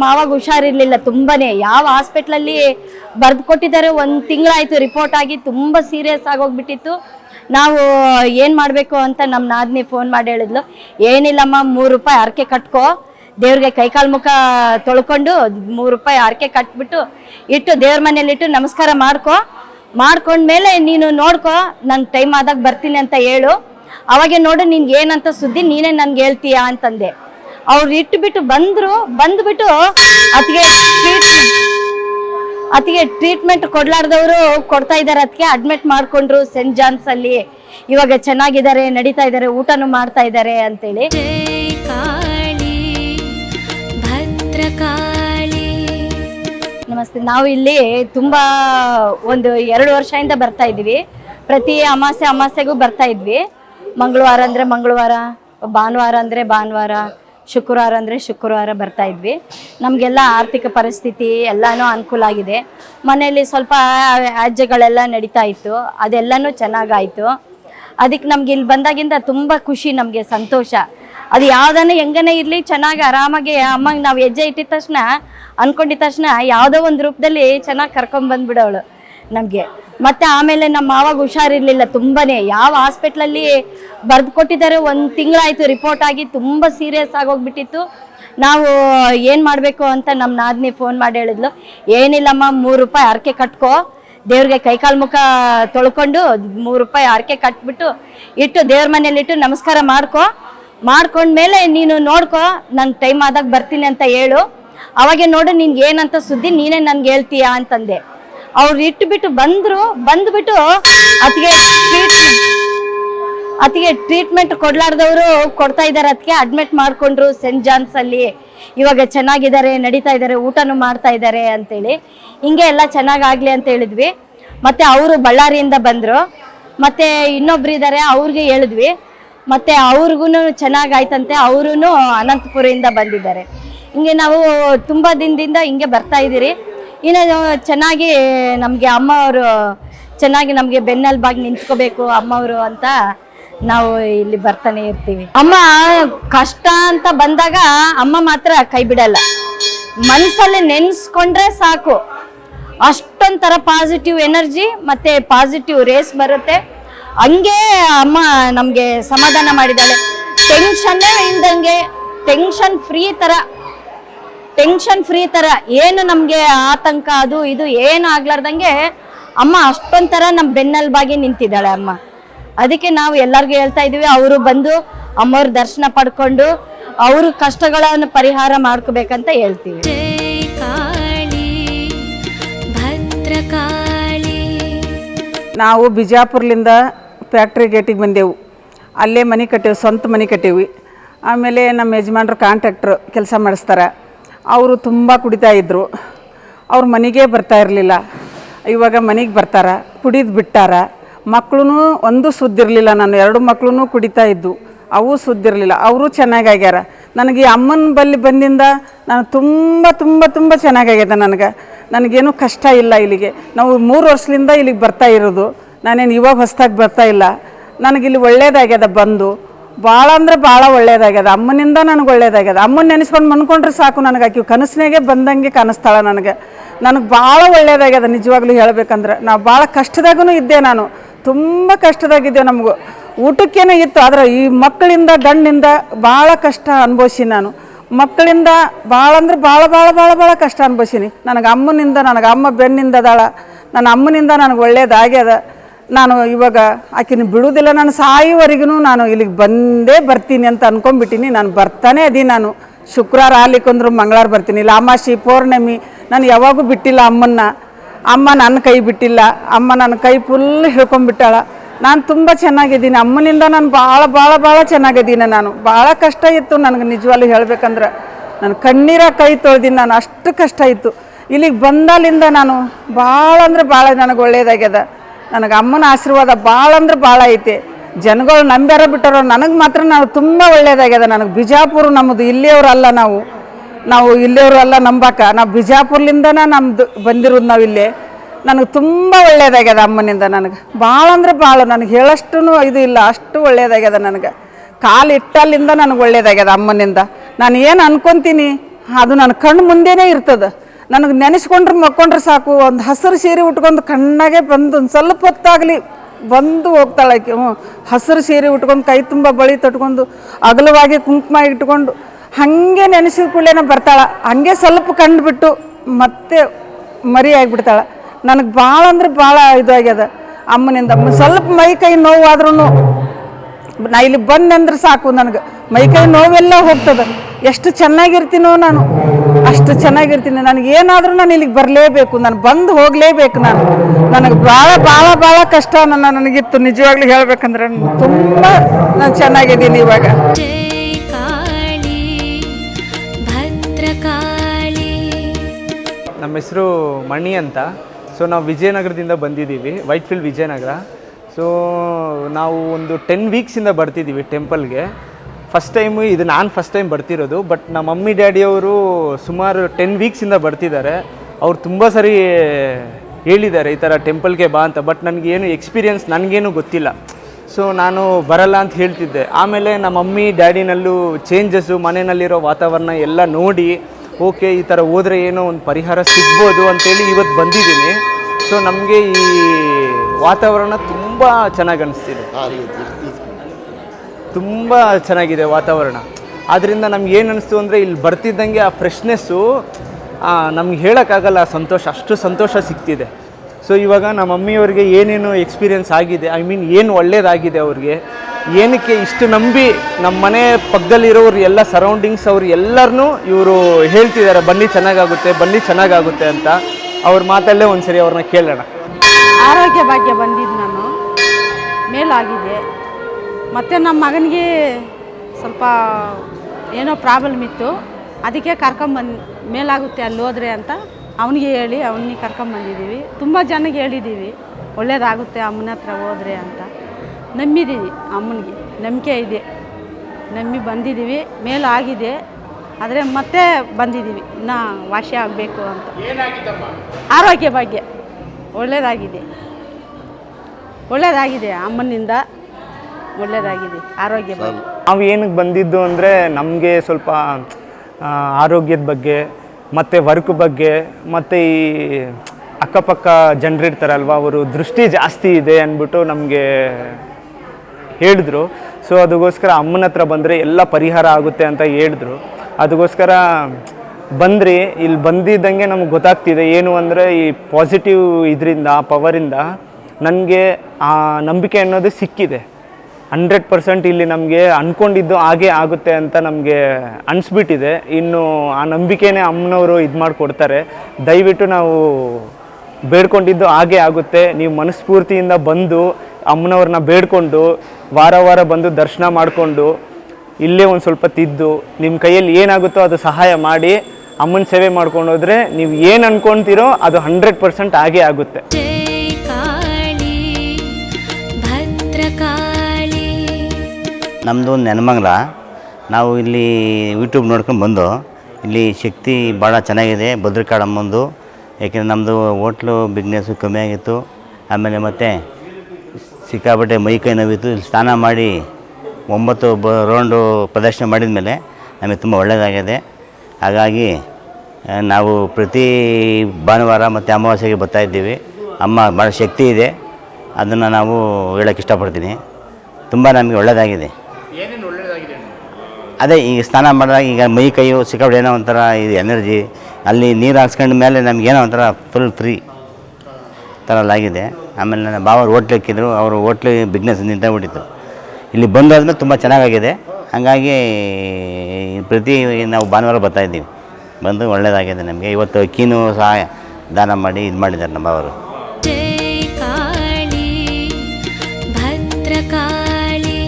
ಮಾವಾಗ ಹುಷಾರಿರ್ಲಿಲ್ಲ ತುಂಬಾನೇ. ಯಾವ ಹಾಸ್ಪಿಟ್ಲಲ್ಲಿ ಬರ್ದು ಕೊಟ್ಟಿದ್ದಾರೆ ಒಂದ್ ತಿಂಗಳಾಯ್ತು. ರಿಪೋರ್ಟ್ ಆಗಿ ತುಂಬ ಸೀರಿಯಸ್ ಆಗೋಗ್ಬಿಟ್ಟಿತ್ತು. ನಾವು ಏನು ಮಾಡಬೇಕು ಅಂತ ನಮ್ಮ ನಾದಿನಿ ಫೋನ್ ಮಾಡಿ ಹೇಳಿದ್ಲು. ಏನಿಲ್ಲಮ್ಮ, ಮೂರು ರೂಪಾಯಿ ಹರಕೆ ಕಟ್ಕೋ. ದೇವ್ರಿಗೆ ಕೈಕಾಲು ಮುಖ ತೊಳ್ಕೊಂಡು ಮೂರು ರೂಪಾಯಿ ಹರಕೆ ಕಟ್ಬಿಟ್ಟು ಇಟ್ಟು ದೇವ್ರ ಮನೇಲಿ ಇಟ್ಟು ನಮಸ್ಕಾರ ಮಾಡ್ಕೊ. ಮಾಡ್ಕೊಂಡ್ಮೇಲೆ ನೀನು ನೋಡ್ಕೊ. ನಂಗೆ ಟೈಮ್ ಆದಾಗ ಬರ್ತೀನಿ ಅಂತ ಹೇಳು. ಅವಾಗೆ ನೋಡು, ನಿನ್ಗೆ ಏನಂತ ಸುದ್ದಿ ನೀನೇ ನನ್ಗೆ ಹೇಳ್ತೀಯಾ ಅಂತಂದೆ. ಅವ್ರು ಇಟ್ಬಿಟ್ಟು ಬಂದ್ರು, ಬಂದ್ಬಿಟ್ಟು ಬಂದುಬಿಟ್ಟು ಅತಿಗೆ ಟ್ರೀಟ್ಮೆಂಟ್ ಕೊಡ್ಲಾರ್ದವರು ಕೊಡ್ತಾ ಇದ್ದಾರೆ ಅದಕ್ಕೆ ಅಡ್ಮಿಟ್ ಮಾಡ್ಕೊಂಡ್ರು ಸೆಂಟ್ ಜಾನ್ಸ್ ಅಲ್ಲಿ. ಇವಾಗ ಚೆನ್ನಾಗಿದ್ದಾರೆ ನಡೀತಾ ಇದ್ದಾರೆ ಊಟನೂ ಮಾಡ್ತಾ ಇದ್ದಾರೆ ಅಂತೇಳಿ. ನಮಸ್ತೆ, ನಾವು ಇಲ್ಲಿ ತುಂಬಾ ಒಂದು ಎರಡು ವರ್ಷದಿಂದ ಬರ್ತಾ ಇದ್ವಿ ಪ್ರತಿ ಅಮಾಸೆ ಅಮಾಸೆಗೂ ಬರ್ತಾ ಇದ್ವಿ. ಮಂಗಳವಾರ ಅಂದರೆ ಮಂಗಳವಾರ, ಭಾನುವಾರ ಅಂದರೆ ಭಾನುವಾರ, ಶುಕ್ರವಾರ ಅಂದರೆ ಶುಕ್ರವಾರ ಬರ್ತಾ ಇದ್ವಿ. ನಮಗೆಲ್ಲ ಆರ್ಥಿಕ ಪರಿಸ್ಥಿತಿ ಎಲ್ಲನೂ ಅನುಕೂಲ ಆಗಿದೆ. ಮನೆಯಲ್ಲಿ ಸ್ವಲ್ಪ ಆಜ್ಯಗಳೆಲ್ಲ ನಡೀತಾ ಇತ್ತು, ಅದೆಲ್ಲನೂ ಚೆನ್ನಾಗಾಯ್ತು. ಅದಕ್ಕೆ ನಮ್ಗೆ ಇಲ್ಲಿ ಬಂದಾಗಿಂದ ತುಂಬ ಖುಷಿ, ನಮಗೆ ಸಂತೋಷ. ಅದು ಯಾವುದನ್ನು ಹೆಂಗನೇ ಇರಲಿ, ಚೆನ್ನಾಗಿ ಆರಾಮಾಗಿ ಅಮ್ಮಂಗೆ ನಾವು ಹೆಜ್ಜೆ ಇಟ್ಟಿದ ತಕ್ಷಣ, ಅನ್ಕೊಂಡಿದ ತಕ್ಷಣ ಯಾವುದೋ ಒಂದು ರೂಪದಲ್ಲಿ ಚೆನ್ನಾಗಿ ಕರ್ಕೊಂಡ್ ಬಂದ್ಬಿಡೋಳು ನಮಗೆ. ಮತ್ತೆ ಆಮೇಲೆ ನಮ್ಮ ಮಾವಾಗ ಹುಷಾರಿರ್ಲಿಲ್ಲ ತುಂಬಾನೇ. ಯಾವ ಹಾಸ್ಪಿಟ್ಲಲ್ಲಿ ಬರ್ದು ಕೊಟ್ಟಿದ್ದಾರೆ ಒಂದು ತಿಂಗಳಾಯ್ತು ರಿಪೋರ್ಟ್ ಆಗಿ ತುಂಬ ಸೀರಿಯಸ್ ಆಗೋಗ್ಬಿಟ್ಟಿತ್ತು. ನಾವು ಏನು ಮಾಡಬೇಕು ಅಂತ ನಮ್ಮ ನಾದ್ನಿ ಫೋನ್ ಮಾಡಿ ಹೇಳಿದ್ಲು. ಏನಿಲ್ಲಮ್ಮ, ಮೂರು ರೂಪಾಯಿ ಹರಕೆ ಕಟ್ಕೋ. ದೇವ್ರಿಗೆ ಕೈಕಾಲು ಮುಖ ತೊಳ್ಕೊಂಡು ಮೂರು ರೂಪಾಯಿ ಹರಕೆ ಕಟ್ಬಿಟ್ಟು ಇಟ್ಟು ದೇವ್ರ ಮನೇಲಿ ಇಟ್ಟು ನಮಸ್ಕಾರ ಮಾಡ್ಕೊ. ಮಾಡ್ಕೊಂಡ್ಮೇಲೆ ನೀನು ನೋಡ್ಕೊ, ನನ್ ಟೈಮ್ ಆದಾಗ ಬರ್ತೀನಿ ಅಂತ ಹೇಳು. ಅವಾಗೆ ನೋಡು ನಿನ್ಗೆ ಏನಂತ ಸುದ್ದಿ ನೀನೇ ನನ್ಗೆ ಹೇಳ್ತೀಯಾ ಅಂತಂದೆ. ಅವ್ರು ಇಟ್ಬಿಟ್ಟು ಬಂದ್ರು, ಬಂದ್ಬಿಟ್ಟು ಟ್ರೀಟ್ಮೆಂಟ್ ಆತ್ಗೆ ಟ್ರೀಟ್ಮೆಂಟ್ ಕೊಡ್ಲಾರ್ದವ್ರು ಕೊಡ್ತಾ ಇದ್ದಾರೆ ಅದಕ್ಕೆ ಅಡ್ಮಿಟ್ ಮಾಡ್ಕೊಂಡ್ರು ಸೆಂಟ್ ಜಾನ್ಸ್ ಅಲ್ಲಿ. ಇವಾಗ ಚೆನ್ನಾಗಿದ್ದಾರೆ ನಡೀತಾ ಇದ್ದಾರೆ ಊಟನೂ ಮಾಡ್ತಾ ಇದ್ದಾರೆ ಅಂತೇಳಿ. ಹಿಂಗೆ ಎಲ್ಲ ಚೆನ್ನಾಗಾಗ್ಲಿ ಅಂತ ಹೇಳಿದ್ವಿ. ಮತ್ತೆ ಅವರು ಬಳ್ಳಾರಿಯಿಂದ ಬಂದ್ರು. ಮತ್ತೆ ಇನ್ನೊಬ್ರು ಇದ್ದಾರೆ ಅವ್ರಿಗೆ ಹೇಳಿದ್ವಿ. ಮತ್ತೆ ಅವ್ರಿಗೂ ಚೆನ್ನಾಗಾಯ್ತಂತೆ ಅವರು ಅನಂತಪುರದಿಂದ ಬಂದಿದ್ದಾರೆ. ಹಿಂಗೆ ನಾವು ತುಂಬ ದಿನದಿಂದ ಹಿಂಗೆ ಬರ್ತಾ ಇದ್ದೀರಿ. ಇನ್ನು ಚೆನ್ನಾಗಿ ನಮಗೆ ಅಮ್ಮ ಅವರು ಚೆನ್ನಾಗಿ ನಮಗೆ ಬೆನ್ನೆಲುಬಾಗಿ ನಿಂತ್ಕೋಬೇಕು ಅಮ್ಮವರು ಅಂತ ನಾವು ಇಲ್ಲಿ ಬರ್ತಾನೆ ಇರ್ತೀವಿ. ಅಮ್ಮ ಕಷ್ಟ ಅಂತ ಬಂದಾಗ ಅಮ್ಮ ಮಾತ್ರ ಕೈ ಬಿಡಲ್ಲ. ಮನಸ್ಸಲ್ಲಿ ನೆನೆಸ್ಕೊಂಡ್ರೆ ಸಾಕು. ಅಷ್ಟೊಂಥರ ಪಾಸಿಟಿವ್ ಎನರ್ಜಿ ಮತ್ತೆ ಪಾಸಿಟಿವ್ ರೇಸ್ ಬರುತ್ತೆ. ಹಂಗೆ ಅಮ್ಮ ನಮಗೆ ಸಮಾಧಾನ ಮಾಡಿದ್ದಾಳೆ. ಟೆನ್ಷನ್ನೇ ಇಲ್ದಂಗೆ ಟೆನ್ಷನ್ ಫ್ರೀ ಥರ ಟೆನ್ಷನ್ ಫ್ರೀ ತರ ಏನು ನಮಗೆ ಆತಂಕ ಅದು ಇದು ಏನು ಆಗ್ಲಾರ್ದಂಗೆ ಅಮ್ಮ ಅಷ್ಟೊಂಥರ ನಮ್ಮ ಬೆನ್ನಲ್ಲಿ ಬಾಗಿ ನಿಂತಿದ್ದಾಳೆ ಅಮ್ಮ. ಅದಕ್ಕೆ ನಾವು ಎಲ್ಲರಿಗೂ ಹೇಳ್ತಾ ಇದೀವಿ ಅವರು ಬಂದು ಅಮ್ಮವ್ರ ದರ್ಶನ ಪಡ್ಕೊಂಡು ಅವ್ರ ಕಷ್ಟಗಳನ್ನು ಪರಿಹಾರ ಮಾಡ್ಕೋಬೇಕಂತ ಹೇಳ್ತೀವಿ. ನಾವು ಬಿಜಾಪುರ್ಲಿಂದ ಫ್ಯಾಕ್ಟ್ರಿ ಗೇಟಿಗೆ ಬಂದೆವು. ಅಲ್ಲೇ ಮನೆ ಕಟ್ಟೆವು ಸ್ವಂತ ಮನೆ ಕಟ್ಟೀವಿ. ಆಮೇಲೆ ನಮ್ಮ ಯಜಮಾನ್ರು ಕಾಂಟ್ರಾಕ್ಟ್ರು ಕೆಲಸ ಮಾಡಿಸ್ತಾರೆ. ಅವರು ತುಂಬ ಕುಡಿತಾ ಇದ್ದರು ಅವ್ರ ಮನೆಗೆ ಬರ್ತಾ ಇರಲಿಲ್ಲ. ಇವಾಗ ಮನೆಗೆ ಬರ್ತಾರ, ಕುಡಿದು ಬಿಟ್ಟಾರ. ಮಕ್ಕಳು ಒಂದು ಸುದ್ದಿರಲಿಲ್ಲ, ನಾನು ಎರಡು ಮಕ್ಕಳು ಕುಡಿತಾ ಇದ್ದು. ಅವು ಸುದ್ದಿರಲಿಲ್ಲ, ಅವರು ಚೆನ್ನಾಗಾಗ್ಯಾರ ನನಗೆ ಈ ಅಮ್ಮನ ಬಲ್ಲಿ ಬಂದಿಂದ ನಾನು ತುಂಬ ತುಂಬ ತುಂಬ ಚೆನ್ನಾಗಾಗ್ಯದ ನನಗೆ. ನನಗೇನು ಕಷ್ಟ ಇಲ್ಲ ಇಲ್ಲಿಗೆ. ನಾವು ಮೂರು ವರ್ಷದಿಂದ ಇಲ್ಲಿಗೆ ಬರ್ತಾ ಇರೋದು. ನಾನೇನು ಇವಾಗ ಹೊಸ್ದಾಗಿ ಬರ್ತಾ ಇಲ್ಲ. ನನಗಿಲ್ಲಿ ಒಳ್ಳೆಯದಾಗ್ಯದ ಬಂದು. ಭಾಳ ಅಂದ್ರೆ ಭಾಳ ಒಳ್ಳೇದಾಗ್ಯದ. ಅಮ್ಮನಿಂದ ನನಗೆ ಒಳ್ಳೇದಾಗ್ಯದ. ಅಮ್ಮನ ನೆನೆಸ್ಕೊಂಡು ಮನ್ಕೊಂಡ್ರೆ ಸಾಕು ನನಗೆ ಆಕಿ ಕನಸಿನಾಗೆ ಬಂದಂಗೆ ಕಾಣಿಸ್ತಾಳೆ ನನಗೆ. ನನಗೆ ಭಾಳ ಒಳ್ಳೇದಾಗ್ಯದ ನಿಜವಾಗ್ಲೂ ಹೇಳ್ಬೇಕಂದ್ರೆ. ನಾವು ಭಾಳ ಕಷ್ಟದಾಗೂ ಇದ್ದೆ ನಾನು. ತುಂಬ ಕಷ್ಟದಾಗಿದ್ದೆ ನಮಗೂ. ಊಟಕ್ಕೇನೆ ಇತ್ತು, ಆದರೆ ಈ ಮಕ್ಕಳಿಂದ, ಗಂಡಿಂದ ಭಾಳ ಕಷ್ಟ ಅನುಭವಿಸಿ ನಾನು. ಮಕ್ಕಳಿಂದ ಭಾಳ ಅಂದ್ರೆ ಭಾಳ ಭಾಳ ಭಾಳ ಭಾಳ ಕಷ್ಟ ಅನುಭವಿಸೀನಿ. ನನಗೆ ಅಮ್ಮನಿಂದ, ನನಗೆ ಅಮ್ಮ ಬೆನ್ನಿಂದ ಅದಾಳ. ನನ್ನ ಅಮ್ಮನಿಂದ ನನಗೆ ಒಳ್ಳೇದಾಗ್ಯದ. ನಾನು ಇವಾಗ ಆಕಿನ ಬಿಡುವುದಿಲ್ಲ, ನಾನು ಸಾಯುವರೆಗೂ ನಾನು ಇಲ್ಲಿಗೆ ಬಂದೇ ಬರ್ತೀನಿ ಅಂತ ಅನ್ಕೊಂಡ್ಬಿಟ್ಟಿನಿ. ನಾನು ಬರ್ತಾನೆ ಅದೀನಿ ನಾನು. ಶುಕ್ರವಾರ ಆಲಿಕ್ಕಂದ್ರು ಮಂಗಳವಾರ ಬರ್ತೀನಿ. ಇಲ್ಲ, ಅಮಾಸಿ, ಪೌರ್ಣಮಿ, ನಾನು ಯಾವಾಗೂ ಬಿಟ್ಟಿಲ್ಲ ಅಮ್ಮನ್ನ. ಅಮ್ಮ ನನ್ನ ಕೈ ಬಿಟ್ಟಿಲ್ಲ. ಅಮ್ಮ ನನ್ನ ಕೈ ಫುಲ್ ಹಿಡ್ಕೊಂಡ್ಬಿಟ್ಟಾಳ ನಾನು ತುಂಬ ಚೆನ್ನಾಗಿದ್ದೀನಿ. ಅಮ್ಮನಿಂದ ನಾನು ಭಾಳ ಭಾಳ ಭಾಳ ಚೆನ್ನಾಗಿದ್ದೀನಿ ನಾನು. ಭಾಳ ಕಷ್ಟ ಇತ್ತು ನನಗೆ ನಿಜವಾಗ್ಲೂ ಹೇಳ್ಬೇಕಂದ್ರೆ. ನಾನು ಕಣ್ಣೀರ ಕೈ ತೊಳ್ದೀನಿ ನಾನು ಅಷ್ಟು ಕಷ್ಟ ಇತ್ತು. ಇಲ್ಲಿಗೆ ಬಂದಲ್ಲಿಂದ ನಾನು ಭಾಳ ಅಂದ್ರೆ ಭಾಳ ನನಗೆ ಒಳ್ಳೇದಾಗ್ಯದ. ನನಗೆ ಅಮ್ಮನ ಆಶೀರ್ವಾದ ಭಾಳ ಅಂದ್ರೆ ಭಾಳ ಐತೆ. ಜನಗಳು ನಂಬ್ಯಾರ ಬಿಟ್ಟರೋ, ನನಗೆ ಮಾತ್ರ ನಾವು ತುಂಬ ಒಳ್ಳೇದಾಗ್ಯದ. ನನಗೆ ಬಿಜಾಪುರ ನಮ್ಮದು ಇಲ್ಲಿಯವ್ರಲ್ಲ ನಾವು. ನಾವು ಇಲ್ಲಿಯವರು ಅಲ್ಲ ನಂಬಾಕ. ನಾವು ಬಿಜಾಪುರ್ಲಿಂದನೇ ನಮ್ದು ಬಂದಿರೋದು ನಾವು ಇಲ್ಲಿ. ನನಗೆ ತುಂಬ ಒಳ್ಳೇದಾಗ್ಯದ ಅಮ್ಮನಿಂದ ನನಗೆ. ಭಾಳ ಅಂದ್ರೆ ಭಾಳ, ನನಗೆ ಹೇಳಷ್ಟು ಇದು ಇಲ್ಲ, ಅಷ್ಟು ಒಳ್ಳೇದಾಗ್ಯದ ನನಗೆ. ಕಾಲು ಇಟ್ಟಲ್ಲಿಂದ ನನಗೆ ಒಳ್ಳೇದಾಗ್ಯದ ಅಮ್ಮನಿಂದ. ನಾನು ಏನು ಅನ್ಕೊಂತೀನಿ, ಅದು ನನ್ನ ಕಣ್ಣು ಮುಂದೆನೇ ಇರ್ತದೆ. ನನಗೆ ನೆನೆಸ್ಕೊಂಡ್ರೆ ಮಕ್ಕೊಂಡ್ರೆ ಸಾಕು, ಒಂದು ಹಸಿರು ಸೀರೆ ಉಟ್ಕೊಂಡು ಕಣ್ಣಾಗೆ ಬಂದು ಒಂದು ಸ್ವಲ್ಪ ಹೊತ್ತಾಗಲಿ, ಬಂದು ಹೋಗ್ತಾಳೆ ಆಕೆ. ಹ್ಞೂ ಹಸಿರು ಸೀರೆ ಉಟ್ಕೊಂಡು ಕೈ ತುಂಬ ಬಳಿ ತಟ್ಕೊಂಡು, ಅಗಲವಾಗಿ ಕುಂಕುಮ ಇಟ್ಕೊಂಡು, ಹಾಗೆ ನೆನೆಸಿದ ಕೂಡಲೇ ಬರ್ತಾಳೆ. ಹಾಗೆ ಸ್ವಲ್ಪ ಕಂಡುಬಿಟ್ಟು ಮತ್ತೆ ಮರಿ ಆಗಿಬಿಡ್ತಾಳೆ. ನನಗೆ ಭಾಳ ಅಂದ್ರೆ ಭಾಳ ಇದಾಗ್ಯದ ಅಮ್ಮನಿಂದ ಅಮ್ಮ, ಸ್ವಲ್ಪ ಮೈ ಕೈ ನೋವಾದ್ರೂ ನಾ ಇಲ್ಲಿ ಬಂದೆ ಅಂದ್ರೆ ಸಾಕು ನನಗೆ. ಮೈ ಕೈ ನೋವೆಲ್ಲ ಹೋಗ್ತದೆ. ಎಷ್ಟು ಚೆನ್ನಾಗಿರ್ತೀನೋ ನಾನು. ಅಷ್ಟು ಚೆನ್ನಾಗಿರ್ತೀನಿ. ನನಗೆ ಏನಾದರೂ ನಾನು ಇಲ್ಲಿಗೆ ಬರಲೇಬೇಕು. ನಾನು ಬಂದು ಹೋಗಲೇಬೇಕು ನಾನು. ನನಗೆ ಭಾಳ ಭಾಳ ಭಾಳ ಕಷ್ಟ ನನ್ನ ನನಗಿತ್ತು. ನಿಜವಾಗ್ಲೂ ಹೇಳ್ಬೇಕಂದ್ರೆ ತುಂಬ ನಾನು ಚೆನ್ನಾಗಿದ್ದೀನಿ ಇವಾಗ. ನಮ್ಮ ಹೆಸರು ಮಣಿ ಅಂತ. ಸೊ ನಾವು ವಿಜಯನಗರದಿಂದ ಬಂದಿದ್ದೀವಿ. ವೈಟ್ಫೀಲ್ಡ್ ವಿಜಯನಗರ. ಸೊ ನಾವು ಒಂದು ಟೆನ್ ವೀಕ್ಸಿಂದ ಬರ್ತಿದ್ದೀವಿ ಟೆಂಪಲ್ಗೆ ಫಸ್ಟ್ ಟೈಮು ಇದು ನಾನು ಫಸ್ಟ್ ಟೈಮ್ ಬರ್ತಿರೋದು ಬಟ್ ನಮ್ಮ ಮಮ್ಮಿ ಡ್ಯಾಡಿಯವರು ಸುಮಾರು ಟೆನ್ ವೀಕ್ಸಿಂದ ಬರ್ತಿದ್ದಾರೆ. ಅವ್ರು ತುಂಬ ಸರಿ ಹೇಳಿದ್ದಾರೆ, ಈ ಥರ ಟೆಂಪಲ್ಗೆ ಬಾ ಅಂತ ಬಟ್ ನನಗೇನು ಎಕ್ಸ್ಪೀರಿಯನ್ಸ್ ನನಗೇನು ಗೊತ್ತಿಲ್ಲ. ಸೊ ನಾನು ಬರಲ್ಲ ಅಂತ ಹೇಳ್ತಿದ್ದೆ. ಆಮೇಲೆ ನಮ್ಮ ಮಮ್ಮಿ ಡ್ಯಾಡಿನಲ್ಲೂ ಚೇಂಜಸ್ಸು ಮನೆಯಲ್ಲಿರೋ ವಾತಾವರಣ ಎಲ್ಲ ನೋಡಿ ಓಕೆ ಈ ಥರ ಹೋದರೆ ಏನೋ ಒಂದು ಪರಿಹಾರ ಸಿಗ್ಬೋದು ಅಂತೇಳಿ ಇವತ್ತು ಬಂದಿದ್ದೀನಿ. ಸೊ ನಮಗೆ ಈ ವಾತಾವರಣ ತುಂಬ ಚೆನ್ನಾಗಿ ಅನಿಸ್ತಿದೆ. ತುಂಬ ಚೆನ್ನಾಗಿದೆ ವಾತಾವರಣ. ಆದ್ದರಿಂದ ನಮ್ಗೆ ಏನು ಅನಿಸ್ತು ಅಂದರೆ ಇಲ್ಲಿ ಬರ್ತಿದ್ದಂಗೆ ಆ ಫ್ರೆಶ್ನೆಸ್ಸು ನಮ್ಗೆ ಹೇಳೋಕ್ಕಾಗಲ್ಲ ಆ ಸಂತೋಷ, ಅಷ್ಟು ಸಂತೋಷ ಸಿಗ್ತಿದೆ. ಸೊ ಇವಾಗ ನಮ್ಮ ಮಮ್ಮಿಯವ್ರಿಗೆ ಏನೇನು ಎಕ್ಸ್ಪೀರಿಯನ್ಸ್ ಆಗಿದೆ ಐ ಮೀನ್ ಏನು ಒಳ್ಳೇದಾಗಿದೆ ಅವ್ರಿಗೆ, ಏನಕ್ಕೆ ಇಷ್ಟು ನಂಬಿ ನಮ್ಮ ಮನೆ ಪಕ್ಕದಲ್ಲಿರೋರು ಎಲ್ಲ ಸರೌಂಡಿಂಗ್ಸ್ ಅವ್ರು ಎಲ್ಲರನ್ನೂ ಇವರು ಹೇಳ್ತಿದ್ದಾರೆ, ಬನ್ನಿ ಚೆನ್ನಾಗಾಗುತ್ತೆ ಬನ್ನಿ ಚೆನ್ನಾಗಾಗುತ್ತೆ ಅಂತ. ಅವ್ರ ಮಾತಲ್ಲೇ ಒಂದ್ಸರಿ ಅವ್ರನ್ನ ಕೇಳೋಣ. ಆರೋಗ್ಯ ಭಾಗ್ಯ ಬಂದಿದ್ದು ನಾನು. ಮೇಲಾಗಿದೆ. ಮತ್ತು ನಮ್ಮ ಮಗನಿಗೆ ಸ್ವಲ್ಪ ಏನೋ ಪ್ರಾಬ್ಲಮ್ ಇತ್ತು. ಅದಕ್ಕೆ ಕರ್ಕೊಂಬಂದು ಮೇಲಾಗುತ್ತೆ ಅಲ್ಲಿ ಹೋದ್ರೆ ಅಂತ ಅವನಿಗೆ ಹೇಳಿ ಅವನಿಗೆ ಕರ್ಕೊಂಬಂದಿದ್ದೀವಿ ತುಂಬ ಜನಕ್ಕೆ ಹೇಳಿದ್ದೀವಿ ಒಳ್ಳೇದಾಗುತ್ತೆ ಅಮ್ಮನ ಹತ್ರ ಹೋದ್ರೆ ಅಂತ. ನಂಬಿದ್ದೀವಿ ಅಮ್ಮನಿಗೆ ನಂಬಿಕೆ ಇದೆ. ನಂಬಿ ಬಂದಿದ್ದೀವಿ ಮೇಲಾಗಿದೆ. ಆದರೆ ಮತ್ತೆ ಬಂದಿದ್ದೀವಿ ಇನ್ನೂ ವಾಸಿ ಆಗಬೇಕು ಅಂತ. ಆರೋಗ್ಯ ಭಾಗ್ಯ ಒಳ್ಳೆಯದಾಗಿದೆ ಒಳ್ಳೆಯದಾಗಿದೆ ಅಮ್ಮನಿಂದ. ಒಳ್ಳೆಯದಾಗಿದೆ ಆರೋಗ್ಯ ನಾವು ಏನಕ್ಕೆ ಬಂದಿದ್ದು ಅಂದರೆ ನಮಗೆ ಸ್ವಲ್ಪ ಆರೋಗ್ಯದ ಬಗ್ಗೆ ಮತ್ತು ವರ್ಕ್ ಬಗ್ಗೆ ಮತ್ತು ಈ ಅಕ್ಕಪಕ್ಕ ಜನರಿರ್ತಾರಲ್ವ ಅವರು ದೃಷ್ಟಿ ಜಾಸ್ತಿ ಇದೆ ಅಂದ್ಬಿಟ್ಟು ನಮಗೆ ಹೇಳಿದ್ರು. ಸೊ ಅದಕ್ಕೋಸ್ಕರ ಅಮ್ಮನ ಹತ್ರ ಬಂದರೆ ಎಲ್ಲ ಪರಿಹಾರ ಆಗುತ್ತೆ ಅಂತ ಹೇಳಿದ್ರು. ಅದಕ್ಕೋಸ್ಕರ ಬಂದ್ರಿ ಇಲ್ಲಿ ಬಂದಿದ್ದಂಗೆ ನಮ್ಗೆ ಗೊತ್ತಾಗ್ತಿದೆ ಏನು ಅಂದರೆ ಈ ಪಾಸಿಟಿವ್ ಇದರಿಂದ ಪವರಿಂದ ನನಗೆ ಆ ನಂಬಿಕೆ ಅನ್ನೋದು ಸಿಕ್ಕಿದೆ. ಹಂಡ್ರೆಡ್ ಪರ್ಸೆಂಟ್ ಇಲ್ಲಿ ನಮಗೆ ಅಂದ್ಕೊಂಡಿದ್ದು ಹಾಗೆ ಆಗುತ್ತೆ ಅಂತ ನಮಗೆ ಅನಿಸ್ಬಿಟ್ಟಿದೆ. ಇನ್ನು ಆ ನಂಬಿಕೆನೇ ಅಮ್ಮನವರು ಇದು ಮಾಡಿಕೊಡ್ತಾರೆ. ದಯವಿಟ್ಟು ನಾವು ಬೇಡ್ಕೊಂಡಿದ್ದು ಹಾಗೆ ಆಗುತ್ತೆ. ನೀವು ಮನಸ್ಫೂರ್ತಿಯಿಂದ ಬಂದು ಅಮ್ಮನವ್ರನ್ನ ಬೇಡ್ಕೊಂಡು ವಾರ ವಾರ ಬಂದು ದರ್ಶನ ಮಾಡಿಕೊಂಡು ಇಲ್ಲೇ ಒಂದು ಸ್ವಲ್ಪ ತಿದ್ದು ನಿಮ್ಮ ಕೈಯಲ್ಲಿ ಏನಾಗುತ್ತೋ ಅದು ಸಹಾಯ ಮಾಡಿ ಅಮ್ಮನ ಸೇವೆ ಮಾಡ್ಕೊಂಡು ನೀವು ಏನು ಅಂದ್ಕೊತೀರೋ ಅದು ಹಂಡ್ರೆಡ್ ಪರ್ಸೆಂಟ್ ಹಾಗೆ ಆಗುತ್ತೆ. ನಮ್ಮದು ನೆನಮಂಗ್ಲ. ನಾವು ಇಲ್ಲಿ ಯೂಟ್ಯೂಬ್ ನೋಡ್ಕೊಂಡು ಬಂದು, ಇಲ್ಲಿ ಶಕ್ತಿ ಭಾಳ ಚೆನ್ನಾಗಿದೆ ಭದ್ರಕಾಳಮ್ಮಂದು ಏಕೆಂದರೆ ನಮ್ಮದು ಹೋಟ್ಲು ಬಿಸ್ನೆಸ್ಸು ಕಮ್ಮಿ ಆಗಿತ್ತು. ಆಮೇಲೆ ಮತ್ತೆ ಸಿಕ್ಕಾಪಟ್ಟೆ ಮೈ ಕೈ ನೋವಿತ್ತು. ಇಲ್ಲಿ ಸ್ನಾನ ಮಾಡಿ ಒಂಬತ್ತು ಬ, ರೌಂಡು ಪ್ರದರ್ಶನ ಮಾಡಿದ ಮೇಲೆ ನಮಗೆ ತುಂಬ ಒಳ್ಳೆಯದಾಗಿದೆ ಹಾಗಾಗಿ ನಾವು ಪ್ರತಿ ಭಾನುವಾರ ಮತ್ತು ಅಮಾವಾಸ್ಯೆಗೆ ಬರ್ತಾಯಿದ್ದೀವಿ ಅಮ್ಮ, ಭಾಳ ಶಕ್ತಿ ಇದೆ. ಅದನ್ನು ನಾವು ಹೇಳೋಕ್ಕೆ ಇಷ್ಟಪಡ್ತೀನಿ. ತುಂಬ ನಮಗೆ ಒಳ್ಳೆಯದಾಗಿದೆ ಅದೇ ಈಗ ಸ್ನಾನ ಮಾಡಿದಾಗ ಈಗ ಮೈ ಕೈಯು ಸಿಕ್ಕಾಪಟ್ಟೆ ಏನೋ ಒಂಥರ ಇದು ಎನರ್ಜಿ, ಅಲ್ಲಿ ನೀರು ಹಾಕ್ಸ್ಕೊಂಡ ಮೇಲೆ ನಮಗೇನೋ ಒಂಥರ ಫುಲ್ ಫ್ರೀ ಥರ ಆಗಿದೆ. ಆಮೇಲೆ ನನ್ನ ಬಾವರು ಹಾಕಿದ್ರು ಅವರು ಹೋಟ್ಲು ಬಿಗ್ನೆಸ್ ನಿಂತಾಗ್ಬಿಟ್ಟಿತ್ತು ಇಲ್ಲಿ ಬಂದಾದ್ಮೇಲೆ ತುಂಬ ಚೆನ್ನಾಗಾಗಿದೆ. ಹಾಗಾಗಿ ಪ್ರತಿ ನಾವು ಭಾನುವಾರ ಬರ್ತಾಯಿದ್ದೀವಿ ಬಂದು ಒಳ್ಳೇದಾಗಿದೆ ನಮಗೆ. ಇವತ್ತು ಅಕ್ಕಿನೂ ಸಹ ದಾನ ಮಾಡಿ ಇದು ಮಾಡಿದ್ದಾರೆ ನಮ್ಮ ಅವರು ಭದ್ರಕಾಳಿ.